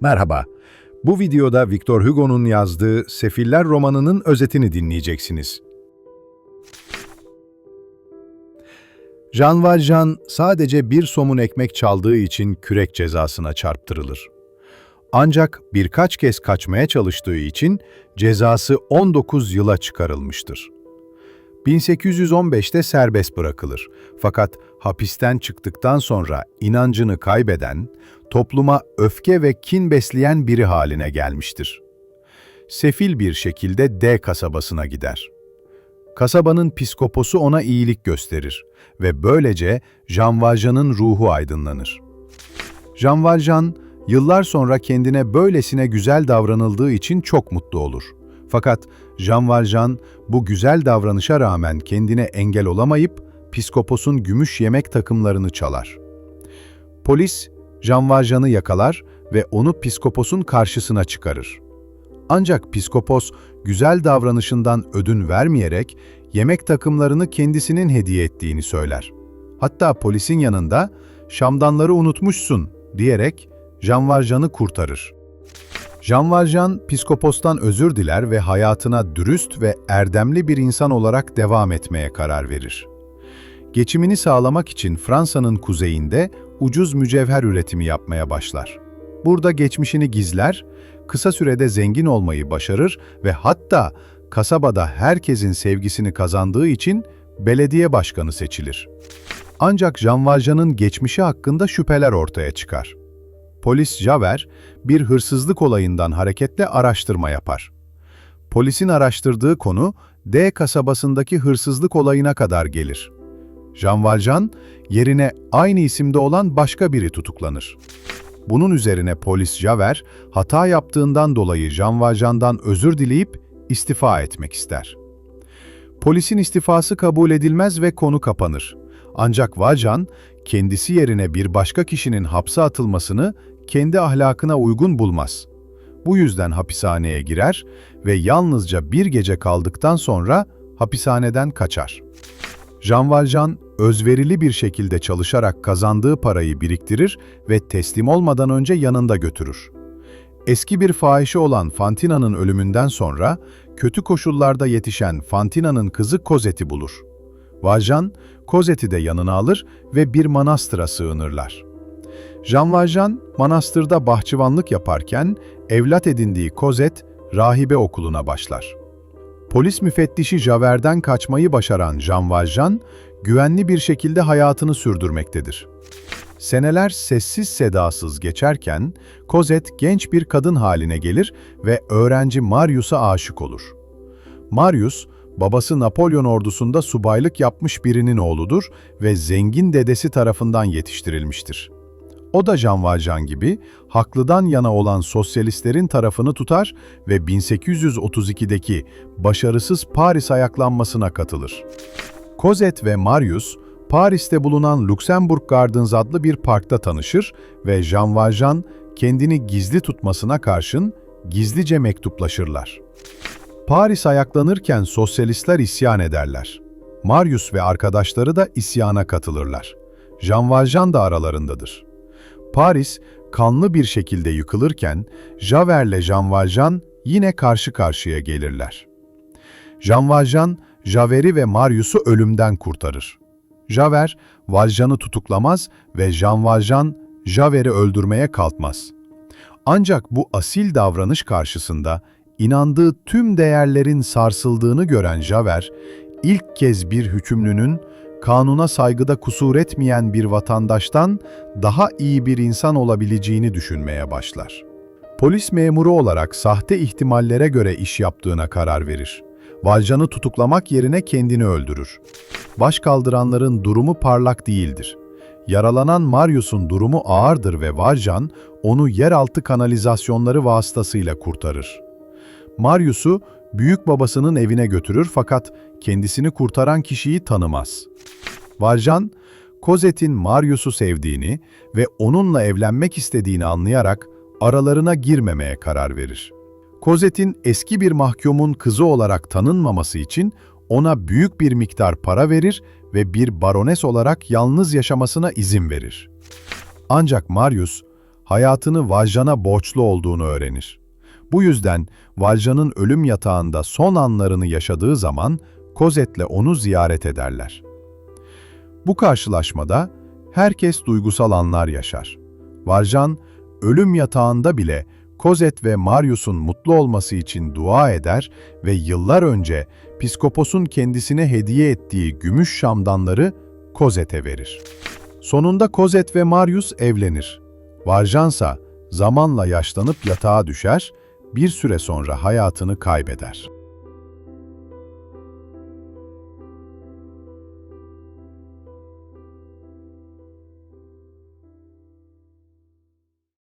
Merhaba. Bu videoda Victor Hugo'nun yazdığı Sefiller romanının özetini dinleyeceksiniz. Jean Valjean sadece bir somun ekmek çaldığı için kürek cezasına çarptırılır. Ancak birkaç kez kaçmaya çalıştığı için cezası 19 yıla çıkarılmıştır. 1815'te serbest bırakılır. Fakat hapisten çıktıktan sonra inancını kaybeden, topluma öfke ve kin besleyen biri haline gelmiştir. Sefil bir şekilde D kasabasına gider. Kasabanın piskoposu ona iyilik gösterir ve böylece Jean Valjean'ın ruhu aydınlanır. Jean Valjean, yıllar sonra kendine böylesine güzel davranıldığı için çok mutlu olur. Fakat Jean Valjean bu güzel davranışa rağmen kendine engel olamayıp piskoposun gümüş yemek takımlarını çalar. Polis Jean Valjean'ı yakalar ve onu piskoposun karşısına çıkarır. Ancak piskopos güzel davranışından ödün vermeyerek yemek takımlarını kendisinin hediye ettiğini söyler. Hatta polisin yanında şamdanları unutmuşsun diyerek Jean Valjean'ı kurtarır. Jean Valjean, piskopostan özür diler ve hayatına dürüst ve erdemli bir insan olarak devam etmeye karar verir. Geçimini sağlamak için Fransa'nın kuzeyinde ucuz mücevher üretimi yapmaya başlar. Burada geçmişini gizler, kısa sürede zengin olmayı başarır ve hatta kasabada herkesin sevgisini kazandığı için belediye başkanı seçilir. Ancak Jean Valjean'ın geçmişi hakkında şüpheler ortaya çıkar. Polis Javer, bir hırsızlık olayından hareketle araştırma yapar. Polisin araştırdığı konu, D kasabasındaki hırsızlık olayına kadar gelir. Jean Valjean, yerine aynı isimde olan başka biri tutuklanır. Bunun üzerine polis Javer, hata yaptığından dolayı Jean Valjean'dan özür dileyip istifa etmek ister. Polisin istifası kabul edilmez ve konu kapanır. Ancak Valjean, kendisi yerine bir başka kişinin hapse atılmasını kendi ahlakına uygun bulmaz. Bu yüzden hapishaneye girer ve yalnızca bir gece kaldıktan sonra hapishaneden kaçar. Jean Valjean, özverili bir şekilde çalışarak kazandığı parayı biriktirir ve teslim olmadan önce yanında götürür. Eski bir fahişe olan Fantina'nın ölümünden sonra, kötü koşullarda yetişen Fantina'nın kızı Cosette'i bulur. Valjean, Cosette'i de yanına alır ve bir manastıra sığınırlar. Jean Valjean, manastırda bahçıvanlık yaparken evlat edindiği Cosette, rahibe okuluna başlar. Polis müfettişi Javert'den kaçmayı başaran Jean Valjean, güvenli bir şekilde hayatını sürdürmektedir. Seneler sessiz sedasız geçerken, Cosette genç bir kadın haline gelir ve öğrenci Marius'a aşık olur. Marius, babası Napolyon ordusunda subaylık yapmış birinin oğludur ve zengin dedesi tarafından yetiştirilmiştir. O da Jean Valjean gibi haklıdan yana olan sosyalistlerin tarafını tutar ve 1832'deki başarısız Paris ayaklanmasına katılır. Cosette ve Marius, Paris'te bulunan Luxembourg Gardens adlı bir parkta tanışır ve Jean Valjean kendini gizli tutmasına karşın gizlice mektuplaşırlar. Paris ayaklanırken sosyalistler isyan ederler. Marius ve arkadaşları da isyana katılırlar. Jean Valjean da aralarındadır. Paris kanlı bir şekilde yıkılırken Javert'le Jean Valjean yine karşı karşıya gelirler. Jean Valjean, Javert'i ve Marius'u ölümden kurtarır. Javert, Valjean'ı tutuklamaz ve Jean Valjean, Javert'i öldürmeye kalkmaz. Ancak bu asil davranış karşısında inandığı tüm değerlerin sarsıldığını gören Javert, ilk kez bir hükümlünün kanuna saygıda kusur etmeyen bir vatandaştan daha iyi bir insan olabileceğini düşünmeye başlar. Polis memuru olarak sahte ihtimallere göre iş yaptığına karar verir. Valcan'ı tutuklamak yerine kendini öldürür. Baş kaldıranların durumu parlak değildir. Yaralanan Marius'un durumu ağırdır ve Valcan onu yeraltı kanalizasyonları vasıtasıyla kurtarır. Marius'u büyük babasının evine götürür fakat kendisini kurtaran kişiyi tanımaz. Valjean, Cosette'in Marius'u sevdiğini ve onunla evlenmek istediğini anlayarak aralarına girmemeye karar verir. Cosette'in eski bir mahkumun kızı olarak tanınmaması için ona büyük bir miktar para verir ve bir barones olarak yalnız yaşamasına izin verir. Ancak Marius, hayatını Valjean'a borçlu olduğunu öğrenir. Bu yüzden Valjean'ın ölüm yatağında son anlarını yaşadığı zaman Cosette'le onu ziyaret ederler. Bu karşılaşmada herkes duygusal anlar yaşar. Valjean, ölüm yatağında bile Cosette ve Marius'un mutlu olması için dua eder ve yıllar önce Piskopos'un kendisine hediye ettiği gümüş şamdanları Cosette'e verir. Sonunda Cosette ve Marius evlenir. Valjeansa zamanla yaşlanıp yatağa düşer, bir süre sonra hayatını kaybeder.